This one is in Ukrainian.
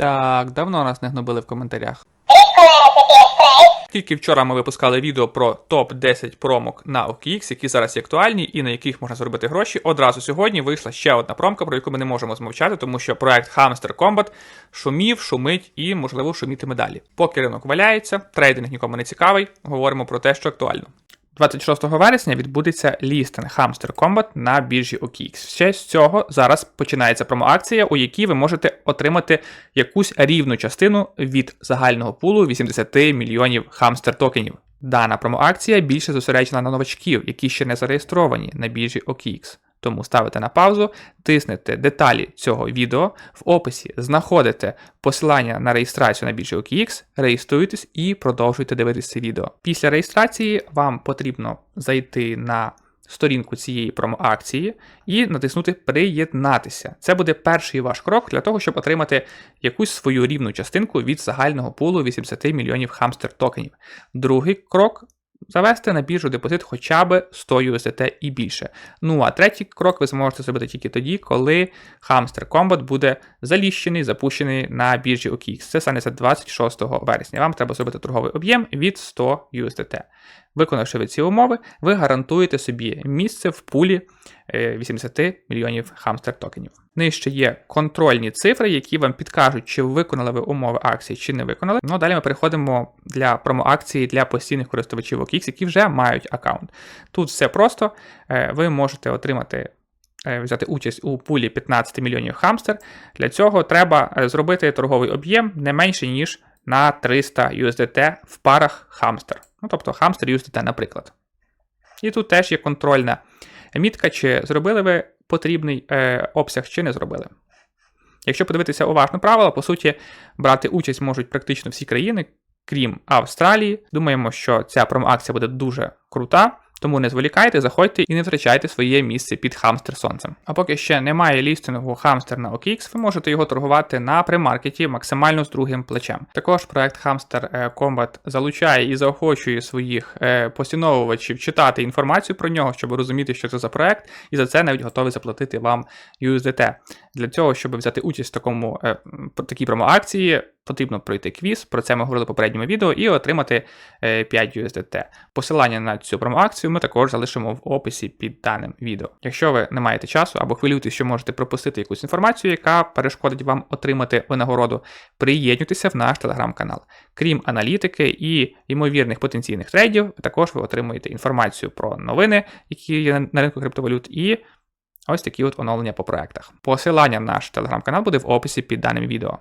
Так, давно нас не гнобили в коментарях. Тільки вчора ми випускали відео про топ-10 промок на OKX, які зараз є актуальні і на яких можна заробити гроші. Одразу сьогодні вийшла ще одна промка, про яку ми не можемо змовчати, тому що проект Hamster Combat шумів, шумить і, можливо, шумітиме далі. Поки ринок валяється, трейдинг нікому не цікавий, говоримо про те, що актуально. 26 вересня відбудеться лістинг Hamster Combat на біржі OKX. Ще з цього зараз починається промоакція, у якій ви можете отримати якусь рівну частину від загального пулу 80 мільйонів хамстер токенів. Дана промоакція більше зосереджена на новачків, які ще не зареєстровані на біржі OKX. Тому ставите на паузу, тиснете деталі цього відео, в описі знаходите посилання на реєстрацію на біржі OKX, реєструйтесь і продовжуйте дивитися відео. Після реєстрації вам потрібно зайти на сторінку цієї промоакції і натиснути Приєднатися. Це буде перший ваш крок для того, щоб отримати якусь свою рівну частинку від загального пулу 80 мільйонів хамстер токенів. Другий крок. Завести на біржу депозит хоча б 100 USDT і більше. Ну а третій крок ви зможете зробити тільки тоді, коли Hamster Combat буде заліщений, запущений на біржі OKX. Це станеться 26 вересня. Вам треба зробити торговий об'єм від 100 USDT. Виконавши ви ці умови, ви гарантуєте собі місце в пулі е, 80 мільйонів хамстер токенів. Нижче є контрольні цифри, які вам підкажуть, чи виконали ви умови акції, чи не виконали. Ну далі ми переходимо для промоакції для постійних користувачів OKX, які вже мають аккаунт. Тут все просто. Е, Ви можете отримати. е, Взяти участь у пулі 15 мільйонів хамстер. Для цього треба е, зробити торговий об'єм не менше, ніж на 300 USDT в парах хамстер. Ну, тобто хамстер USDT, наприклад. І тут теж є контрольна мітка, чи зробили ви потрібний е, обсяг, чи не зробили. Якщо подивитися уважно правила, по суті, брати участь можуть практично всі країни, крім Австралії. Думаємо, що ця промоакція буде дуже крута. Тому не зволікайте, заходьте і не втрачайте своє місце під хамстер сонцем. А поки ще немає лістингу хамстер на OKX, ви можете його торгувати на премаркеті максимально з другим плечем. Також проект е, Combat залучає і заохочує своїх е, поціновувачів читати інформацію про нього, щоб розуміти, що це за проект, і за це навіть готові заплатити вам USDT. Для цього, щоб взяти участь в такому е, такій промоакції, потрібно пройти квіз. Про це ми говорили в попередньому відео, і отримати е, 5 USDT. Посилання на цю промоакцію ми також залишимо в описі під даним відео. Якщо ви не маєте часу або хвилюєтесь, що можете пропустити якусь інформацію, яка перешкодить вам отримати винагороду, приєднуйтеся в наш телеграм-канал. Крім аналітики і ймовірних потенційних трейдів, також ви отримуєте інформацію про новини, які є на ринку криптовалют, і ось такі от оновлення по проектах. Посилання на наш телеграм-канал буде в описі під даним відео.